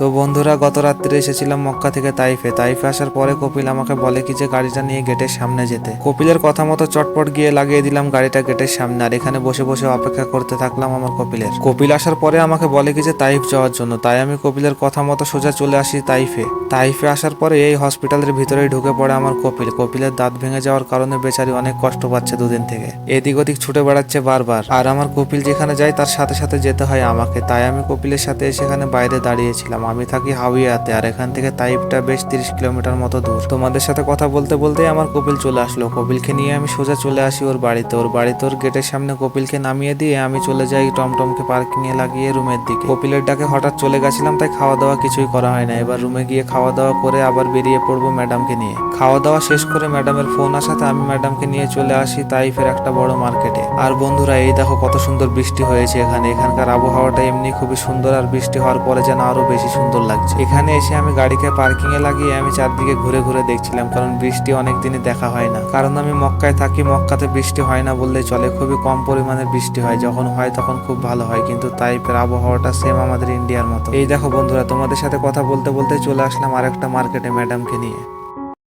তো বন্ধুরা, গত রাত্রে এসেছিলাম মক্কা থেকে তাইফে। তাইফে আসার পরে কপিল আমাকে বলে কি যে গাড়িটা নিয়ে গেটের সামনে যেতে। কপিলের কথা মতো চটপট গিয়ে লাগিয়ে দিলাম গাড়িটা গেটের সামনে আর এখানে বসে বসে অপেক্ষা করতে থাকলাম আমার কপিলের। কপিল আসার পরে আমাকে বলে কি যে তাইফ যাওয়ার জন্য। তাই আমি কপিলের কথা মতো সোজা চলে আসি তাইফে। তাইফে আসার পরে এই হসপিটালের ভিতরেই ঢুকে পড়ে আমার কপিল। কপিলের দাঁত ভেঙে যাওয়ার কারণে বেচারি অনেক কষ্ট পাচ্ছে দুদিন থেকে। এদিক ওদিক ছুটে বেড়াচ্ছে বারবার। আর আমার কপিল যেখানে যায় তার সাথে সাথে যেতে হয় আমাকে। তাই আমি কপিলের সাথে সেখানে বাইরে দাঁড়িয়েছিলাম। আমি থাকি হাওড়িয়াতে, আর এখান থেকে তাইফটা বেশ তিরিশ কিলোমিটার মতো দূর। তোমাদের সাথে কথা বলতে বলতেই আমার কপিল চলে আসলো। কপিলকে নিয়ে আমি সোজা চলে আসি ওর বাড়িতে। ওর বাড়িতে ওর গেটের সামনে কপিলকে নামিয়ে দিয়ে আমি চলে যাই টমটমকে পার্কিং এ লাগিয়ে রুমের দিকে। কপিলের ডাকে হঠাৎ চলে গেছিলাম, তাই খাওয়া দাওয়া কিছুই করা হয় না। এবার রুমে গিয়ে খাওয়া দাওয়া করে আবার বেরিয়ে পড়ব ম্যাডামকে নিয়ে। খাওয়া দাওয়া শেষ করে ম্যাডামের ফোন আসাতে আমি ম্যাডামকে নিয়ে চলে আসি তাইফের একটা বড় মার্কেটে আর বন্ধুরা, এই দেখো কত সুন্দর বৃষ্টি হয়েছে এখানে। এখানকার আবহাওয়াটা এমনি খুবই সুন্দর, আর বৃষ্টি হওয়ার পরে যেন আরও বেশি সুন্দর লাগছে। এখানে এসে আমি গাড়িকে পার্কিং এ লাগিয়ে আমি চারদিকে ঘুরে ঘুরে দেখছিলাম, কারণ বৃষ্টি অনেক দিনে দেখা হয় না। কারণ আমি মক্কায় থাকি, মক্কাতে বৃষ্টি হয় না বললে চলে। খুবই কম পরিমাণে বৃষ্টি হয়, যখন হয় তখন খুব ভালো হয়। কিন্তু তাইপের আবহাওয়াটা সেম আমাদের ইন্ডিয়ার মতো। এই দেখো বন্ধুরা, তোমাদের সাথে কথা বলতে বলতে চলে আসলাম আরেকটা মার্কেটে ম্যাডামকে নিয়ে।